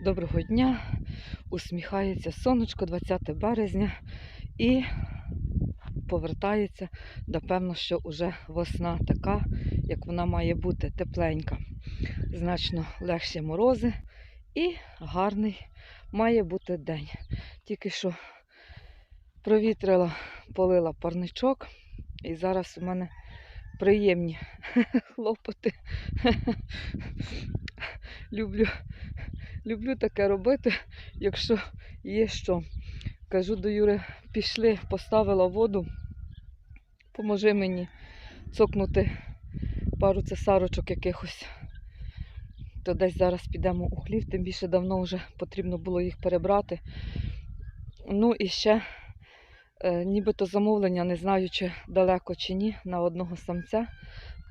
Доброго дня! Усміхається сонечко 20 березня і повертається, напевно, що вже весна така, як вона має бути, тепленька. Значно легші морози і гарний має бути день. Тільки що провітрила, полила парничок, і зараз у мене приємні хлопоти. Люблю Люблю таке робити, якщо є що. Кажу до Юри, пішли, поставила воду, поможи мені цокнути пару цесарочок якихось. То десь зараз підемо у хлів, тим більше давно вже потрібно було їх перебрати. Ну і ще е, нібито замовлення, не знаю, чи далеко чи ні, на одного самця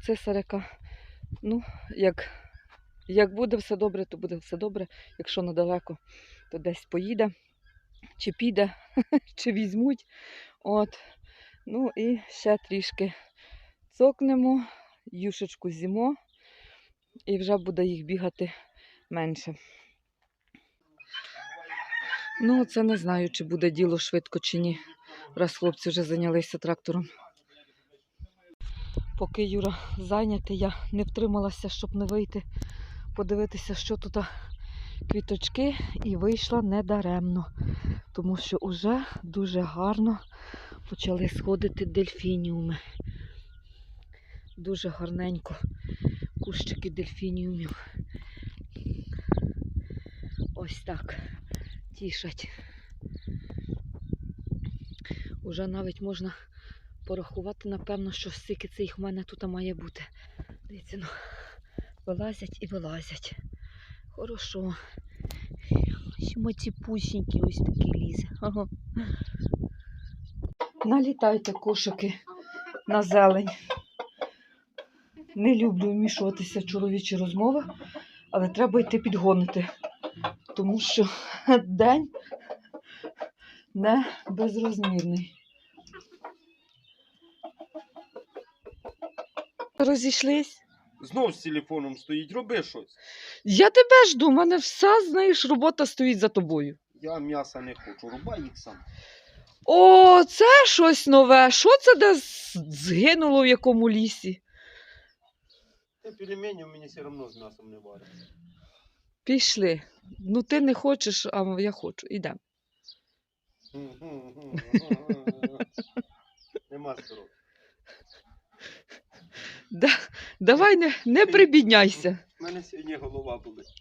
цесарика. Ну, як як буде все добре, то буде все добре. Якщо недалеко, то десь поїде, чи піде, чи візьмуть. От. Ну і ще трішки цокнемо, юшечку з'їмо, і вже буде їх бігати менше. Ну, це не знаю, чи буде діло швидко, чи ні. Раз хлопці вже зайнялися трактором. Поки Юра зайнятий, я не втрималася, щоб не вийти подивитися, що тут квіточки, і вийшла недаремно, тому що вже дуже гарно почали сходити дельфініуми. Дуже гарненько кущики дельфініумів. Ось так тішать. Уже навіть можна порахувати, напевно, що стільки їх в мене тут має бути. Дивіться, ну. Вилазять і вилазять. Хорошо. Ці пусінькі ось такі лізе. Ага. Налітайте кошики на зелень. Не люблю вмішуватися в чоловічі розмови, але треба йти підгонити, тому що день не безрозмірний. Розійшлись. Знов з телефоном стоїть, роби щось. Я тебе жду, у мене вся, знаєш, робота стоїть за тобою. Я м'яса не хочу, рубай їх сам. О, це щось нове. Що це десь згинуло в якому лісі? Ти пельменів мені все одно з м'ясом не варять. Пішли. Ну ти не хочеш, а я хочу. Ідемо. Нема здоров'я. Да, давай не, не прибідняйся. У мене сьогодні голова болить.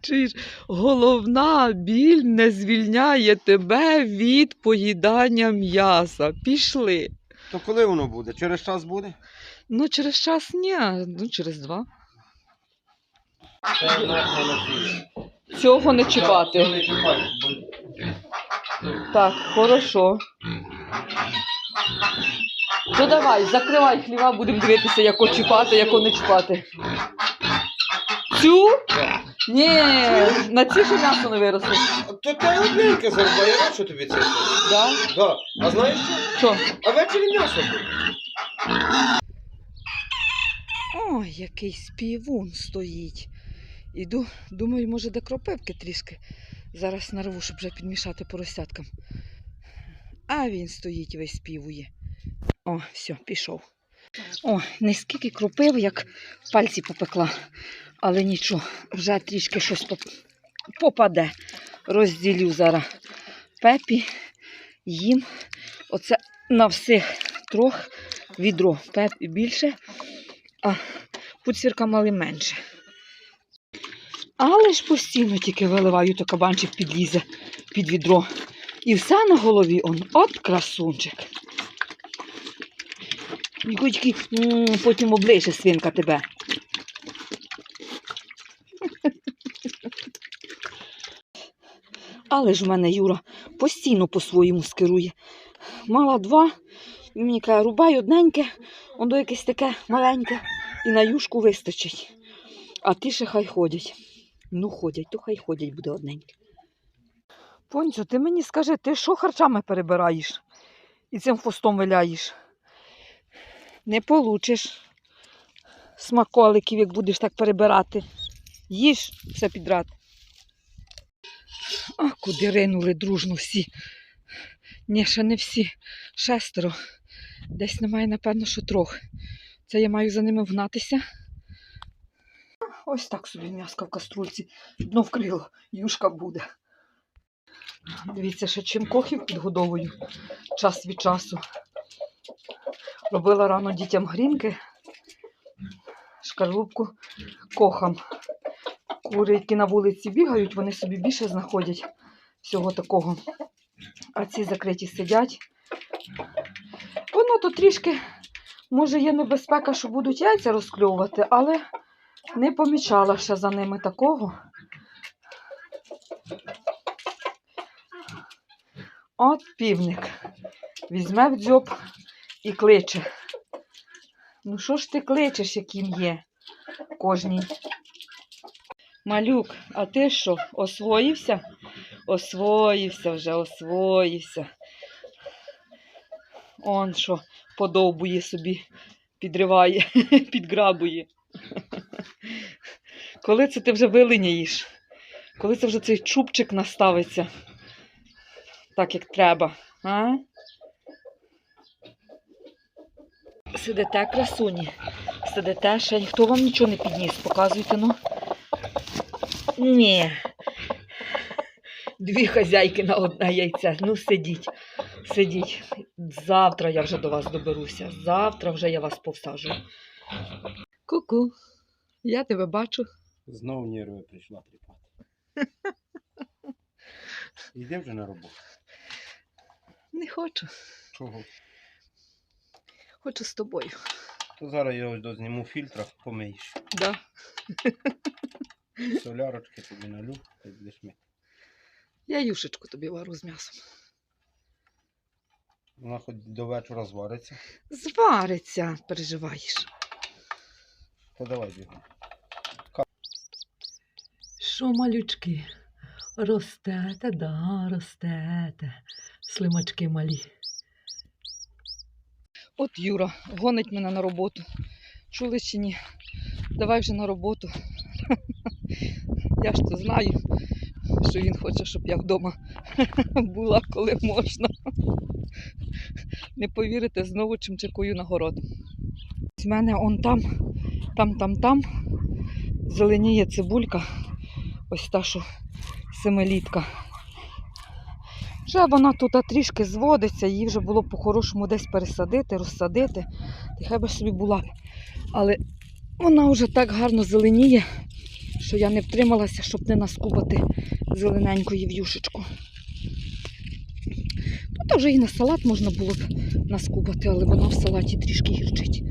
Чуєш, головна біль не звільняє тебе від поїдання м'яса. Пішли. То коли воно буде? Через час буде? Ну, через час ні, ну через два. Цього не чіпати. Так, хорошо. Ну давай, закривай хліва, будемо дивитися, яко чіпати, яко не чіпати. Цю? Ні, на ці ще м'ясо не виросло. То ти одненьке зарубай, я що тобі це? Да? Да. А знаєш що? Що? А ввечері м'ясо буде. Ой, який співун стоїть. Іду, думаю, може, де кропивки трішки. Зараз нарву, щоб вже підмішати поросяткам. А він стоїть весь співує. О, все, пішов. О, не скільки кропив, як пальці попекла. Але нічого, вже трішки щось попаде. Розділю зараз пепі, їм. Оце на всіх трьох відро. Пепі більше, а пуцвірка мали менше. Але ж постійно тільки виливаю, то кабанчик підлізе під відро. І все на голові он. От красунчик. Тільки потім оближе свинка тебе. Але ж в мене Юра постійно по-своєму скерує. Мала два, він мені каже, рубай одненьке, воно якесь таке маленьке, і на юшку вистачить. А ті ще хай ходять. Ну, ходять, то хай ходять буде одненьке. Понцю, ти мені скажи, ти що харчами перебираєш і цим хвостом виляєш? Не получиш. смаколиків, як будеш так перебирати. Їж все підряд. А куди ринули дружно всі. Ні, ще не всі. Шестеро. Десь немає, напевно, що трьох. Це я маю за ними вгнатися. Ось так собі м'яска в каструльці. Дно вкрило, юшка буде. Дивіться, ще чим кохів підгодовую час від часу. Робила рано дітям грінки, шкарлупку кохам. Кури, які на вулиці бігають, вони собі більше знаходять всього такого. А ці закриті сидять. Воно то трішки, може, є небезпека, що будуть яйця розкльовувати, але не помічала ще за ними такого. От півник. Візьме в дзьоб і кличе. Ну що ж ти кличеш, яким є кожній? Малюк, а ти що, освоївся? Освоївся вже, освоївся. Он що подовбує собі, підриває, підграбує. Коли це ти вже вилиняєш? Коли це вже цей чубчик наставиться? Так, як треба, а? Сидите, красуні. Сидите, ще ніхто вам нічого не підніс. Показуйте, ну. Ні. Дві хазяйки на одне яйце. Ну, сидіть, сидіть. Завтра я вже до вас доберуся. Завтра вже я вас повсажу. Ку-ку. Я тебе бачу. Знову нерви прийшла тріпати. Йди вже на роботу. Не хочу. Чого? Хочу з тобою. То зараз я ось дозніму фільтра, помиєш. Да. Солярочки тобі налю, й будеш мити. Я юшечку тобі вару з м'ясом. Вона хоч до вечора звариться. Звариться, переживаєш. То давай бігом. Що, малючки? Ростете, да, ростете. Слимачки малі. От Юра гонить мене на роботу. Чули чи ні? Давай вже на роботу. Я ж то знаю, що він хоче, щоб я вдома була, коли можна. Не повірите, знову чимчикую на город. З мене он там, там, там, там зеленіє цибулька. Ось та, що семилітка. Вже вона тут трішки зводиться, її вже було по-хорошому десь пересадити, розсадити. Хай би собі була. Але вона вже так гарно зеленіє, що я не втрималася, щоб не наскубати зелененької в'юшечку. То вже і на салат можна було б наскубати, але вона в салаті трішки гірчить.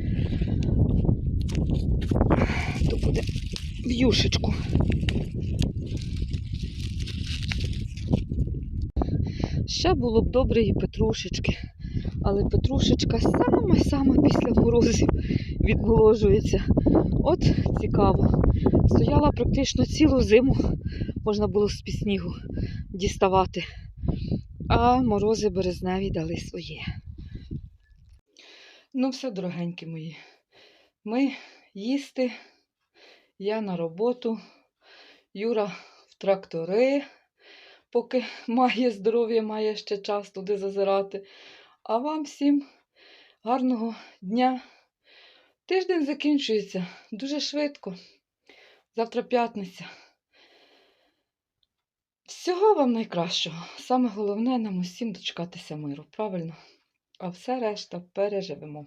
То буде в'юшечку. Ще було б добре і петрушечки. Але петрушечка саме-саме після морозів відголожується. От цікаво. Стояла практично цілу зиму, можна було з під снігу діставати. А морози березневі дали своє. Ну, все, дорогенькі мої. Ми їсти, я на роботу, Юра в трактори поки має здоров'я, має ще час туди зазирати. А вам всім гарного дня. Тиждень закінчується дуже швидко. Завтра п'ятниця. Всього вам найкращого. Саме головне нам усім дочекатися миру, правильно? А все решта переживемо.